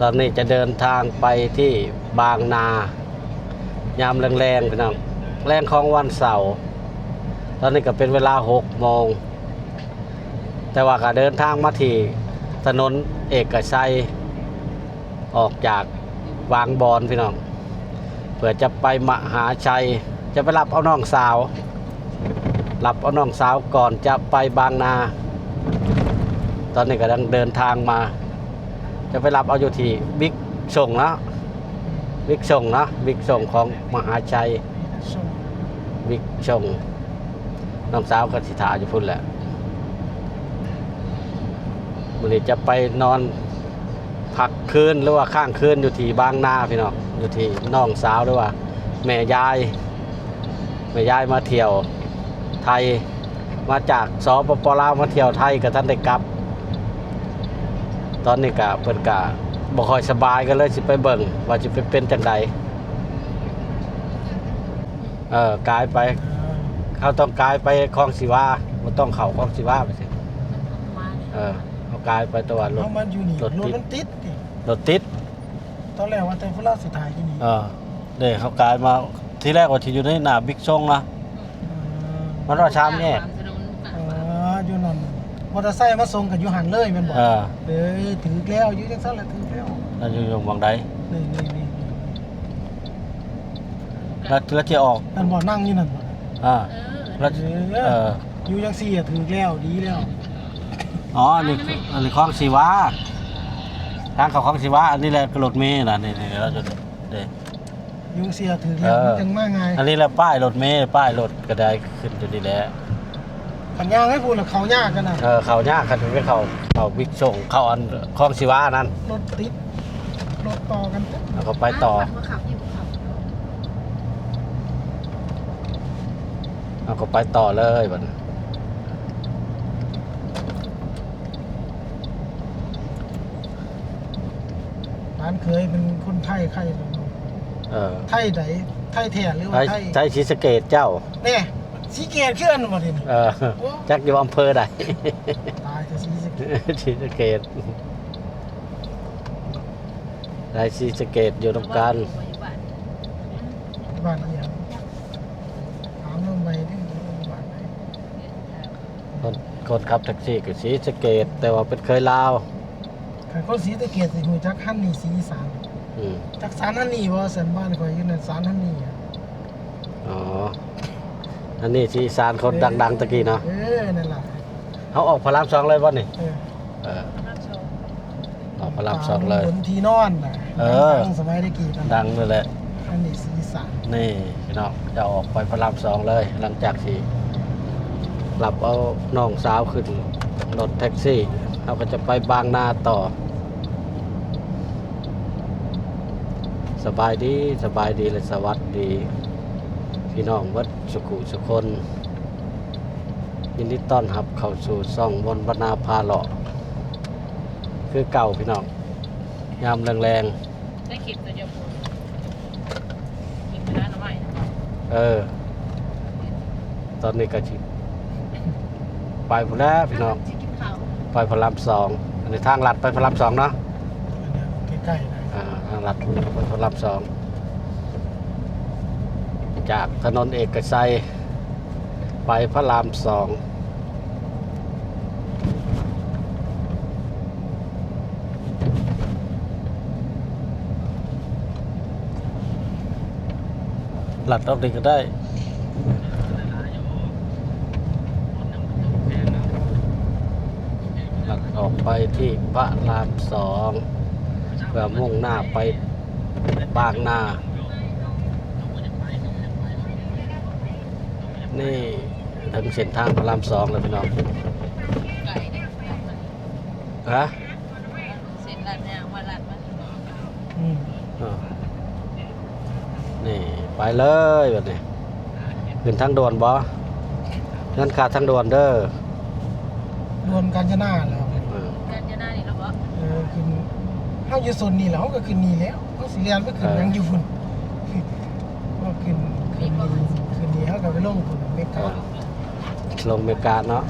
ตอนนี้จะเดินทางไปที่บางนา ยามแรงๆพี่น้องแรงของวันเสาร์ตอนนี้ก็เป็นเวลาหกโมง แต่ว่าก็เดินทางมาที่ถนนเอกชัยออกจากวางบอนพี่น้องเพื่อจะไปมหาชัย จะไปรับเอาน้องสาว รับเอาน้องสาวก่อนจะไปบางนา ตอนนี้ก็กำลังเดินทางมา จะไปรับเอาอยู่ที่บิ๊กส่งเนาะบิ๊กส่งเนาะบิ๊กส่งของมหาชัยบิ๊กส่งน้องสาวก็สิถาอยู่พุ่นแหละวันนี้จะไปนอนพักคืนหรือว่าข้างคืนอยู่ที่บางนาพี่น้องอยู่ที่น้องสาวหรือว่า แม่ยายแม่ยายมาเที่ยวไทยมาจากสปปลาวมาเที่ยวไทยกับท่านได้กลับ ตอนนี้กะเพิ่นกะบ่ค่อยสบายก็เลยสิไปเบิ่งว่าสิไปเป็นจังใดเออกลายไป เขาต้องกลายไปคลองสิวาบ่ต้องเข้าคลองสิวาไปสิเออเขากลายไปตะวันรถ เอามันอยู่นี่รรถถติด มันติดดิรถติด ตอนแรกว่าแต่พวกเราสุดท้ายที่นี่เออเด้เขากลายมาที่แรกว่าที่อยู่ในหน้าบิ๊กซงนะ มันว่าชามแยกเอออยู่นั่น มอเตอร์ไซค์มาส่งกับอยู่หันเลยแมันบอกเออเอ้ยถือแล้วอยู่จังซั่นแหละถือแล้วแล้วอยู่ตรงบังใดนี่นี่นี่แล้วแล้วจะออกนั่นบ่นั่งอยู่นั่นบ่อ่าแล้วเอเออออยู่จังซี่อะถือแล้วดีแล้วอ๋ออันนี้อันนี้คลองสีวาทางเขาคลองสีวาอันนี้แหละกระโดดเมล์นะนี่นี่เราจะเด้ อยู่จังซี่อะถือแล้วเออ มันจังมาไงาย อันนี้แหละป้ายรถเมล์ป้ายรถก็ได้ขึ้นอยู่นี่แหละ ปัญญางให้พูดแล้วเขายากกันน่ะเออเขายากคันไปเขาเขาบิ๊กส่งเขาอันคลองสีวานั่นรถติดรถต่อกันปุ๊บแล้วก็ไปต่อมาขับอยู่ขับแล้วก็ไปต่อเลยบัดนี้ร้านเคยเป็นคนไทยใครเลยเออไทยไหนไทยแท้หรือใช้ว่าไทยใช้ชีสะเกตเจ้าเนี่ย สีเกตเคลื่อนมาดิเออจักอยู่อำเภอใด ตายจะสีสเกตชีสะเกตได้ชีสะเกตอยู่ตรงกันบ้านเนี่ยถามลงไปดิบ้านไหนคนคนขับแท็กซี่ก็ชีสะเกตแต่ว่าเป็นเคยลาวขันคนสีสเกตสิหูจักฮันนี่สีอีสานอืมจักสารฮันนี่บ่สันบ้านข่อยอยู่นั่นสารฮันนี่อะอ๋อ อันนี้ชีสานคนดัง ๆตะกี้เนาะเออนั่นล่ะเขาออกพระรามสองเลยบ่นี่เออเออออกพระรามสองเลย บนที่นอนน่ะเออดังสมัยตะกี้นั่นดังเลยแหละฮันนี่สีอีสานนี่พี่น้องจะออกไปพระรามสองเลย หลังจากที่รับเอาน้องสาวขึ้นรถแท็กซี่เราก็จะไปบางนาต่อ สบายดีสบายดีและสวัสดี พี่น้องวัดสุขุสุคนยินดีต้อนรับเข้าสู่ซ่องบนบรรณาพาเลาะคือเก่าพี่น้องยามแรงได้ขีดตัวเดียวพูดขีดไปด้านละไม่ๆเออ ตอนนี้ก็ชิไปพนแล้วพี่น้องจะกินข้าวไปพระรามสองอันนี้ทางลัดไปพระรามสองเนาะอันเนี้ยใกล้ๆนะอ่าทางลัดไปพระรามสอง จากถนนเอกชัย ไปพระรามสองหลัดออกดีก็ได้หลัดออกไปที่พระรามสองเพื่อมุ่งหน้าไปบางนา นี่ถึงเส้นทางพระรามสองแล้วพี่น้องไก่เนี่ยมันฮะเสร็จแล้วเนี่ยวันรัดมันอืมอ่านี่ไปเลยแบบนี้ขึ้นทางด่วนบ่นั่นขาดทางด่วนเด้อรวมกันจะหน้าแล้วเออกันจะได้นี่แล้วบ่เออขึ้นเฮาอยู่โซนนี้แล้วเฮาก็ขึ้นนี่แล้วเฮาสิเรียนไปขึ้นหยังอยู่พุ่นก็ขึ้นขึ้นนี่ขึ้นนี่เฮาก็ไปลงพุ่นเมกา ลงเมกาเนาะ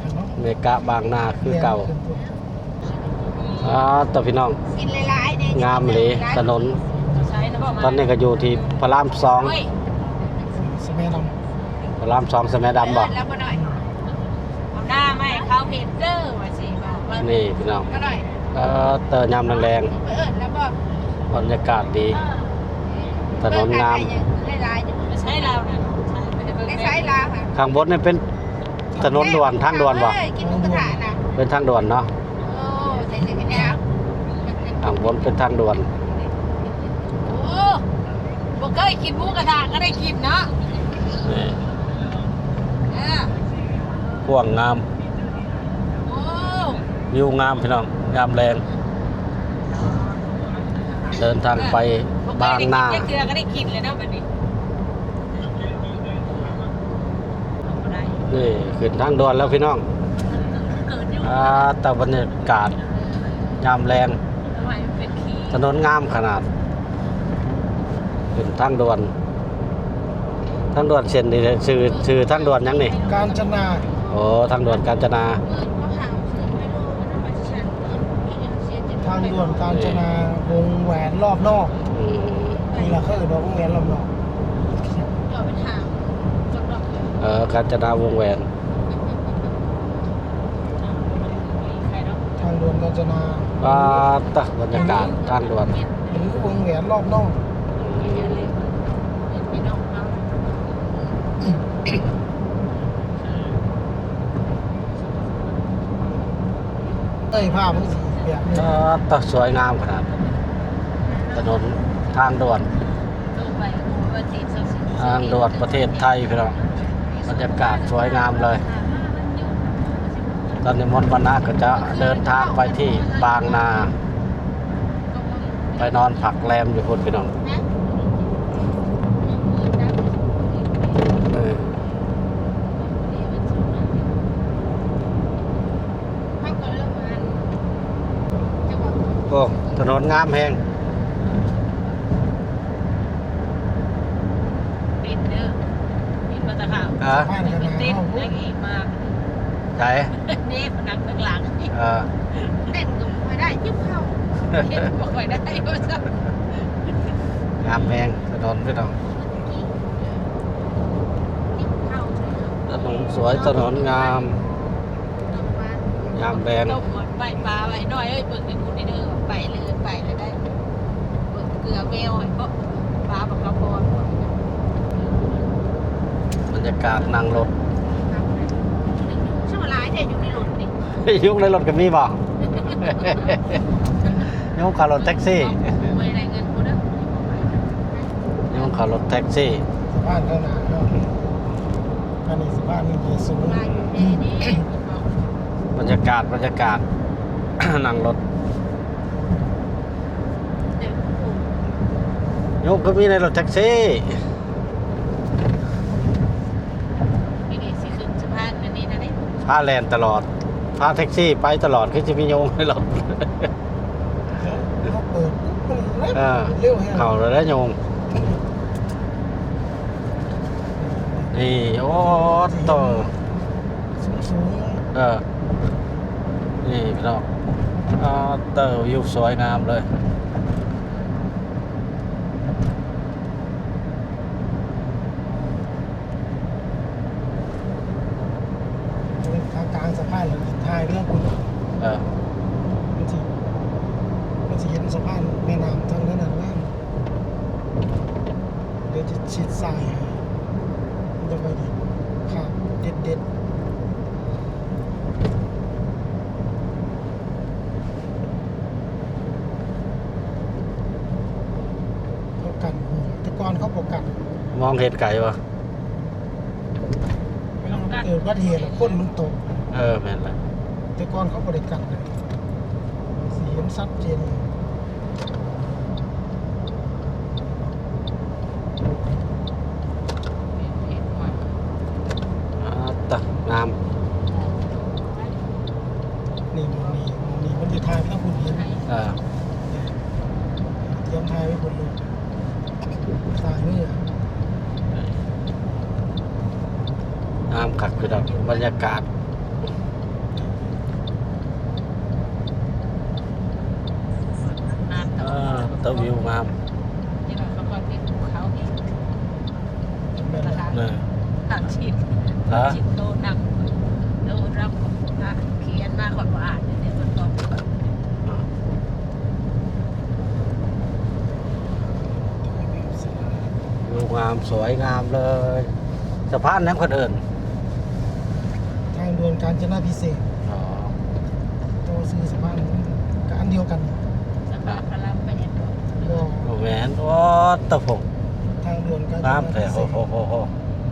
คันเนาะเมกาบางนาคือเก่ารียนขึ้นพุ่นอ่าต่อพี่น้องกินหลายๆเนี่ยงามเลยถนนใช้นะบอกมาตอนนี้ก็อยู่ที่พระรามสองเฮ้ยสมัยดพระรามสองสมัยดำบ่แล้วก็หน่อยเอาหน้าไม่เขาเห็นเด้อว่าสิบอกว่านี่พี่น้องก็หน่อยเอ่อเตอยามแรงเออแล้วก็ๆบรรยากาศดีถนนงามได้หลายๆไม่ใช่เรานะ ใช่ไม่ได้เบิ่งได้แม่ใช้ลาค่ะข้างบนนี่เป็นถนนด่วนทางด่วนบ่เอ้ยกินหมูกระทะนะเป็นทางด่วนเนาะโอ้ใส่เสื้อกันยาวข้างบนเป็นทางด่วนโอ้บ่เคยกินหมูกระทะก็ได้กินเนาะนี่เออกว้างงามโอ้วิวงามพี่น้องงามแรง เดินทางไปบางนา บ่เคยได้กินเทื่อก็ได้กินเลยเนาะบัดนี้เอาบ่ได้ นี่ขึ้นทางด่วนแล้วพี่น้องเกิดอยู่อ่าแต่บรรยากาศยามแรงทำไมมันเป็นขี้ถนนงามขนาด ขึ้นทางด่วนทางด่วนเส้นนี่ชื่อชื่อทางด่วนหยังนี่ำการจนาโอ้ทางด่วนกาญจนาเปิดมะพร้าวซื้อไม่รู้มันมาที่ฉันเปิดพี่ยังเสียเจ็บทางด่วนการจนาวงแหวนรอบนอกอืมนี่แหละเขาเอ่ยว่าวงแหวนรอบนอกเดี๋ยวไปถามจบดอก เออกาญจนาวงแหวนใครเนาะทางด่วนการจนาอ่าตะบรรยากาศทางด่วนหรือวงแหวนรอบนอกอืมพี่น้องเนาะเอ้ยภาพมันสีแบบนี้อ่าตะสวยงามขนาดถนนทางด่วนลงไปว่าจีนสักสิทางด่วนประเทศไทยพี่น้อง บรรยากาศสวยงามเลย ตอนนี้มนต์วันนาก็จะเดินทางไปที่บางนา ไปนอนผักแรมอยู่คนพี่น้องเออพักก่อนโอ้ถนนงามแหง ปิดเด้อปิ ดมาตะขาวอะบ้านกันปิดนาเต้นเอานางเอกมากใจนี่ผนังข้างหลังเออเต้นก็ไม่ได้ยิ้มเข้าเห็นบอกไว้ได้ว่าจะงามแหงถนนพี่น้องยิ้มเข้าถนนสวยถนนงามตรงมางามแรงต้มหมดใบปลาไว้หน่อยเอ้ยเปิดเป็นคุณเด้อไปเลยไปเลยได้เปิดเกลือแมวไอ้ก็ปลาบักกระพรบ รรยากาศนั่งรถช่วงร้ายเนี่ยอยู่ในรถนี่ยุคในรถก็มีบ่ยุคขับรถแท็กซี่ไม่ได้เงินกูนะยุคขับรถแท็กซี่สะพานข้างหน้าเนาะอันนี้สะพานนี่เกียร์สูงมาอยู่ในนี่บรรยากาศบรรยากาศ นั่งรถเดี๋ยวโอ้ยุคก็มีในรถแท็กซี่ นี่นี่สิขึ้นสะพานนั่นนี่นะนี่ พาแลนตลอดพาแท็กซี่ไปตลอดคือจะมีโยงในรถเขาเปิดปุ๊บมันเร็วเออเร็วแฮะเข่าเลยแล้วโยงนี่โอ้โตสูงสูงเออนี่พี่น้องอ่าเตอร์วิวสวยงามเลย ทางกลางสะพานเลยถ่ายเรื่องคุณ เออ มันสิมันสิเห็นสะพานแม่น้ำทางนั้นน่ะงามเดี๋ยวจะชิดซ้ายให้มันจะไปดีครับเด็ดเด็ดเขากันหัวแต่ก่อนเขาบอกกัน มอง เห็นไก่ปะเวลามันเกิดอุบัติเหตุอะคนมันตก เออแม่นเลยแต่ก่อนเขาบริกันเลยสีเห็นชัดเจนเห็นหมดอ่าตะงามนี่มองนี่มองนี่มันจะถ่ายไปทั้งคุณเห็นเออ เตรียมถ่ายไว้บนเลยถ่ายมืองามคักคือดอก บรรยากาศตัววิวงามที่เราเขาก็ที่ภูเขาเองแม่นตบ่ลาดนี่ต่างชิดฮะชิดโตนักโตรับอ่านเขียนมาขอดว่าอ่านเดี๋ยวมันบอกว่าวิวงามสวยงามเลย สะพานน้ำคนอื่น ทางด่วนกาญจนาพิเศษกอ๋อตัวซื้อสะพานก็อันเดียวกันสภาพพลังไปเนี่ยตัวบ่โอ้แมนโอ้ตะผงทางด่วนกาญจงามนาแต่พิเศโอ้ษโหโหโห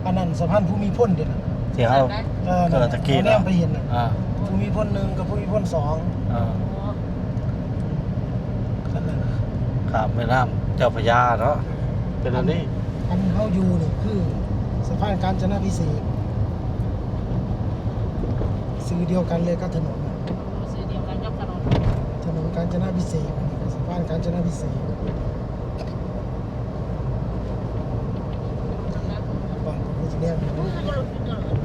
อันนั้นสะพานภูมิพลเด้อนะที่เขาได้เออเออตะกี้เอาแนเนาะมไปเห็นน่ะอ่าภูมิพลหนึ่งกับภูมิพลสองอ่าโอ้นั่นแหละข้ามแม่น้ำเจ้าพระยาเนาะเป็นอันนี้อันเฮาอยู่นี่คือสะพานกาญจนาพิเศษก ซื้อเดียวกันเลยกับถนนน่ะสื่อเดียวกันกับถนนถนนกาญจนาพิเศษกอันนี้ก็สะพานกาญจนาพิเศษกบางคนก็จะเรียกอุ้ยก็รถก็รถ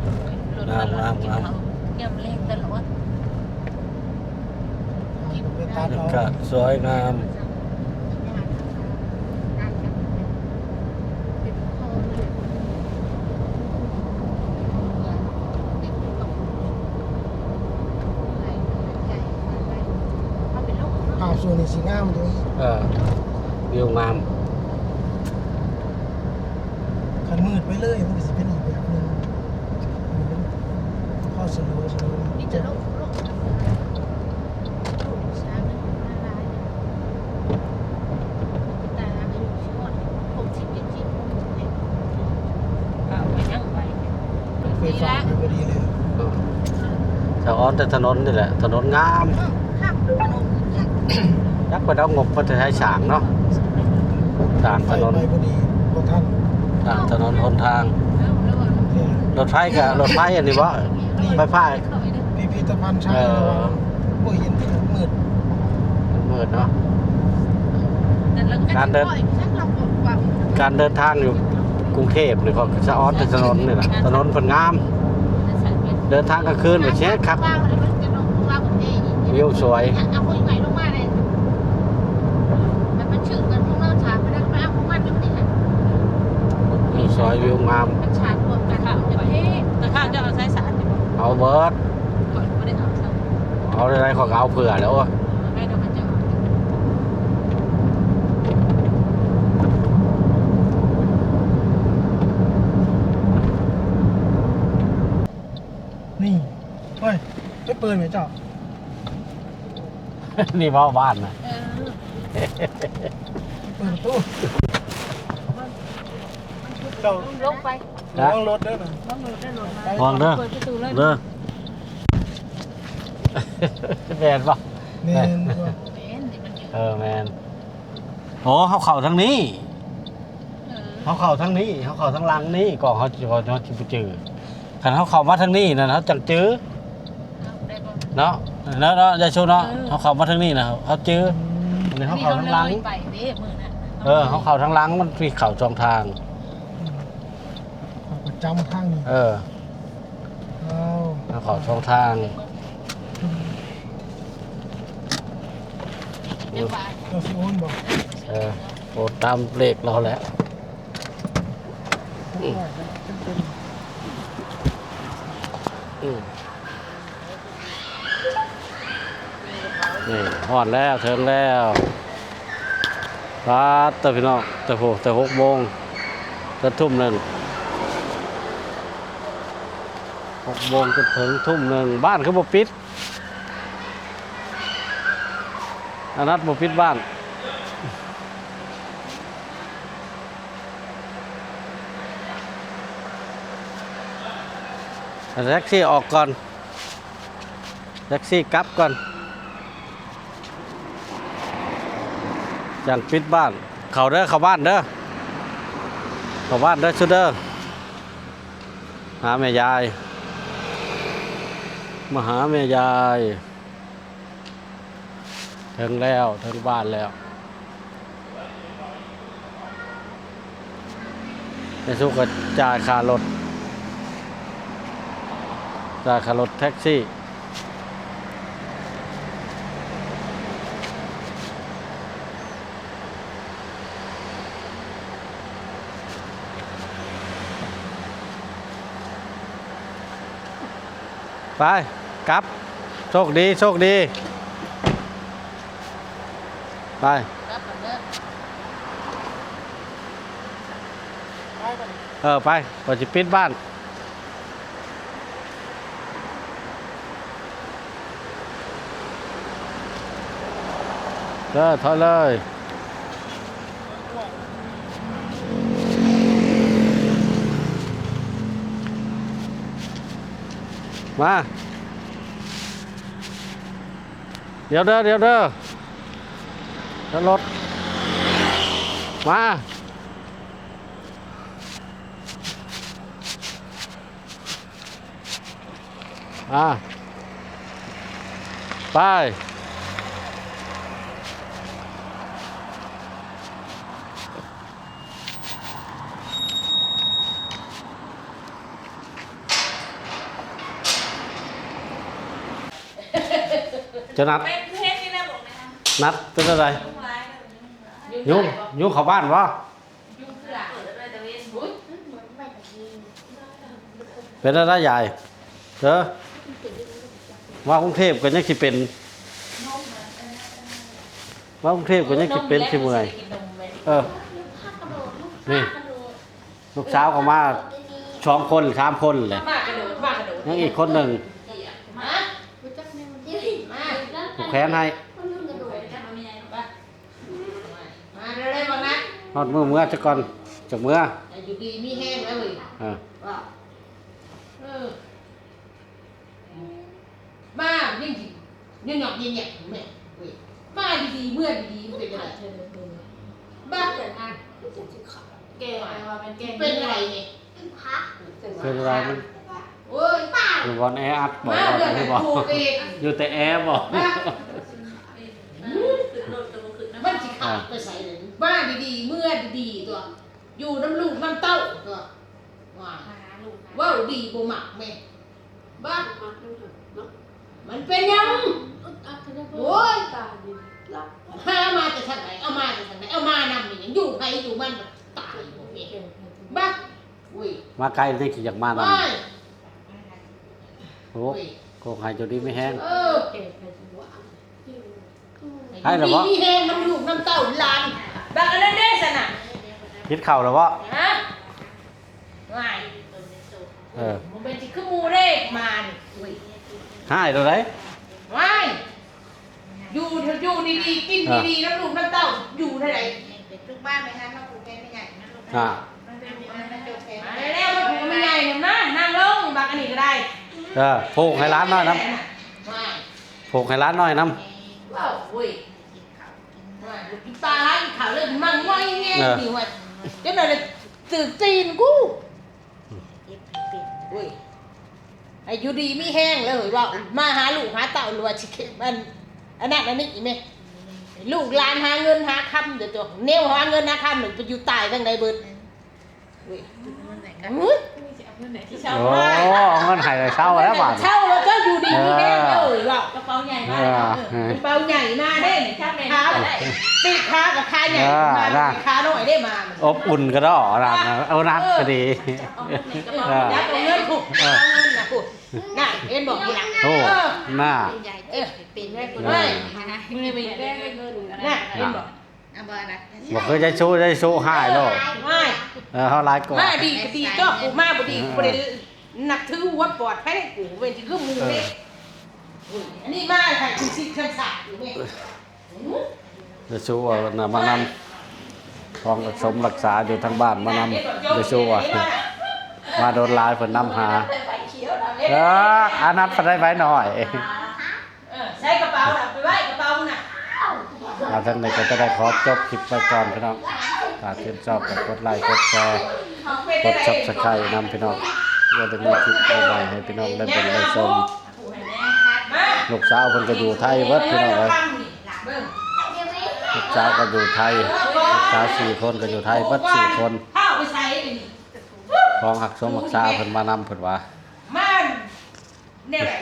รถตลอดกินเขาแก้มเล่งตลอดไปตามบรรเรายากาศสวยงาม ภาพ ส่วนนี้สีงามด้วยเออวิวงามคันมืดไปเลยมันก็สิเป็นอีกแบบหนึงเข้าสลัวสลัวนี่จะลงลงช้ามันละลายแต่อายุช่วงหกสิบเจ็ดสิบหกสิบเอ็ดเอาไปนั่งไปไฟฟ้าไปพอดีเลย เออจะอ้อนแต่ถนนนี่แหละ ถนนงามข้ามถนน ยักษ์ไปเอางบมาจะใช้ฉางเนาะฉางไฟถนนไปพอดีพอท่านฉางถนนหนทางแล้วแล้วว่าเนี่ยรถไฟกับรถไฟอันนี้วะไฟฟ้าเข้าไปได้พิพิธภัณฑ์ช้างเออระวังโอ้ยเห็นที่มืดมันมืดเนาะแต่เราก็การเดินฉันลองกดว่าการเดินทางอยู่กรุงเทพนี่ก็จะอ้อนแต่ถนนนี่แหละถนนเป็นงาม เดินทางกลางคืนไปเช็คครับว่างเลยมันจะลงว่างเองวิวสวย เอาคนใหม่ลงมาเลยมันมันชื่อกันพวกเราฉากไม่ได้ไม่เอาพวกมันอยู่นี่แหละ วิวสวยวิวงาม มันฉากรวมกันข้าวจะไปแต่ข้าวจะเอาใช้สารที่บอกเอาเบิร์ดก่อนไม่ได้เอาซ้เอาอะไรของเอาเผื่อแล้วอะำให้เราไปเจอนี่เฮ้ยไม่เปิดไหมเจ้านี่เว่าบ้านนะเออ เปิดประตู เจ้าลงไปนะลองรถเด้อนะลงรถได้รถมาวางเด้อ เปิดประตูเลยเด้อแมนปะแม่นบ่เป็นนี่มันอยู่เออแมนโอ้เขาเข่าทั้งนี้เออเขาเข่าทั้งนี้เขาเข่าทั้งหลังนี้ก่อนเขาจะเขาจะไปจือขันเขาเข่ามาทั้งนี้นะเขาจังจื้อเอาได้บ่เนาะเนาะเนาะอย่าชูเนาะเออเขาเข่ามาทั้งนี้นะเขาจื้ออันนี้เขาเข่าทั้งหลัง นี่ไปเด้มือน่ะเออเขาเข่าทั้งหลังมันมีเข่าสองทางเอาประ จำข้างนี้เออเอาเขาเข่าสองทางเดี๋ยวว่าเราสิโอนบ่เออโอดตามเลขเราแล้วอืมอืมนี่หอดแล้วเทิงแล้วฟาดแต่พี่น้องแต่โหแต่หกโมงจะทุ่มหนึ่ง หกโมงจนถึงทุ่มหนึ่งบ้านเขาบ่ปิดอนัดบ่ปิดบ้านแท็กซี่ออกก่อนแท็กซี่กลับก่อนจังปิดบ้าน เขาเด้อเขาบ้านเด้อเขาบ้านเด้อชุดเด้อหาแม่ยาย มหาแม่ยาย ถึงแล้วถึงบ้านแล้วในสุกจ่ายคารถจ่ายค่ารถแท็กซี่ไป กลับ โชคดี โชคดี ไปรับก่ออไปก่อนเออ ไปก่อนจะปิดบ้านเออถอยเลยมา เดี๋ยวเด้อเดี๋ยวเด้อแล้วรถมาอ่าไปจะนัด นัดเป็นอะไรยุ่งร้ายเลยยุ่งยุ่งเข้าบ้านวะเป็นอะไรใหญ่เออว่ากรุงเทพก็ยังสิเป็นว่ากรุงเทพก็ยังสิเป็นสิเมื่อยเออนี่ลูกสาวก็มาสองคนสามคนเลยยังอีกคนหนึ่งผูกแขนให้ มาเร็วๆ ก่อนนะนอดมือเมื่อจะก่อนจากเมื่ออยู่ดีมีแห้งแล้วเว้ยเออว่าเออมายิ่งจิยิ่งหยอกยิ่งแหยกแม่เว้ยมาดีๆเมื่อดีๆมันเป็นอะไรบ้าเกิดอะแกว่าเป็นแกเป็นอะไรเนี่ยเป็นอะไรมันโอ้ยป้าอยู่บอลแออัดบอกมาว่าเดือดไม่บอกถูกเองอยู่แต่แอร์บอกมามันสิขาดไปใส่เลยบ้า ดีๆ เมื่อดีๆตัว อยู่น้ำลูกน้ำเต้าตัวว่าว้าวดีบ่หมักแม่บ้ามันเป็นยังโอ้ยหามาแต่ทางไหนเอามาแต่ทางไหนเอามานำนี่ยังอยู่ใครอยู่มันตายบ่แม่บ้าอุ้ยมาไกลนี่ขี้อยากมานไม่ำโอ้อุ้ยโกหายจุดีไม่แห้งเออให้เหรอวะมีแห้งน้ำลูกน้ำเต้าหลาน บ้าอันนั้นได้สนะคิดเข่าแล้ววะฮะไม่เออมันเป็นที่คือหมูเลขมานี่อุ้ยให้ตัวไหนไม่อยู่อยู่ดีๆกินดีๆน้ำลูกน้ำเต้าอยู่เท่าไหร่ลูกบ้านไหมคะมาปลูกแกไม่ใหญ่นะลูกอ่ามันเป็นมันเป็นโจกแกมาแล้วๆมันไม่ใหญ่เนี่ยนะนั่งลงบักอันนี้ก็ได้เออผูกให้ร้านน้อยน้ไม่ำผูกให้ร้านน้อยน้ว้าวอุ้ย ว่าลูกอีตาอีขาวเลยมันง่อยแง่ดีว่ะเจ้าหน่อยเลยตื่นจีนกูอุ้ยไอ้อยู่ดีไม่แห้งเลยว่ามาหาลูกหาเต่าหรือว่าชิคมันอันนั้นอันนี้อีไหมลูกหลานหาเงินหาคำเดี๋ยวตัวเนวหาเงินหาคำหนึ่งไปอยู่ตายทั้งใดเบิดอุ้ย อุ้ยำโอ้เอาเงินใหายเช่าแล้วบาท เช่าแล้วก็อยู่ดีมีแห้งเลยว่ะกระเป๋าใหญ่มากอเออเป็นเปาใหญ่มาเด้ขาติดขากับขาใหญ่มาได้ขาหน้อยได้มาอบอุ่นก็ได้อร้านนะเอานัดก็ดีเออยัดเอาเงินผูกเอาเงินนะผูกน่ะเอ็นบอกทีหลังโอ้เออหน้าใหญ่เป็นแม่คนเออนะมือได้เงินนะเอ็นบอก อะเบอร์นะบอกเคยใจชู้ใจชู้หายโลกไม่เออเขาไลฟ์ก่อนมาดีก็ดีก็กูมาบ่ดีกูบ่ได้หนักถือว่าปลอดภัยกูเป็นที่คือหมูเด้อันนี้มาให้คุณชิดคำสาปอยู่แม่จะชู้เอานะมานำของสมรักษาอยู่ทางบ้านมานำจะชู้อะมาโดนไลฟ์เพิ่นนำหาเอออานัดไปได้ไว้หน่อยเออใช้กระเป๋าน่ะไปไว้กระเป๋าน่ะเอาทั้งนี้ก็จะได้ขอจบคลิปไปก่อนพี่น้องถ้าชื่นชอบก็กดไลค์กดแชร์กดซับสไครต์นำพี่น้องเพื่อจะมีคลิปใหม่ๆให้พี่น้องได้เป็นได้ชมมาลูกสาวเพิ่นก็อยู่ไทยเบิดพี่น้องเอ้ยเบิ่งลูกสาวก็อยู่ไทยลูกสาวสี่คนก็อยู่ไทยเบิดสี่คนข้าวไปใส่เลยนี่ของหักสมหักษาเพิ่นมานำเพิ่นว่ามันเนี่ยไหน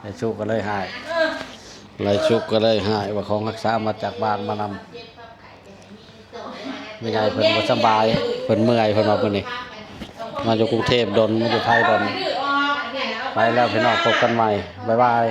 ไอ้ชุกก็เลยหาย เออไล่ชุกก็เลยหายว่าของรักษามาจากบ้านมานำไม่ไงเพิ่นบ่สบายเพิ่นเมื่อยเพิ่นว่าเพิ่นนี่มาอยู่กรุงเทพดนมาอยู่ไทยดนดื้อออกเนี่ยเอาไปแล้วพี่น้องพบกันใหม่บ๊ายบาย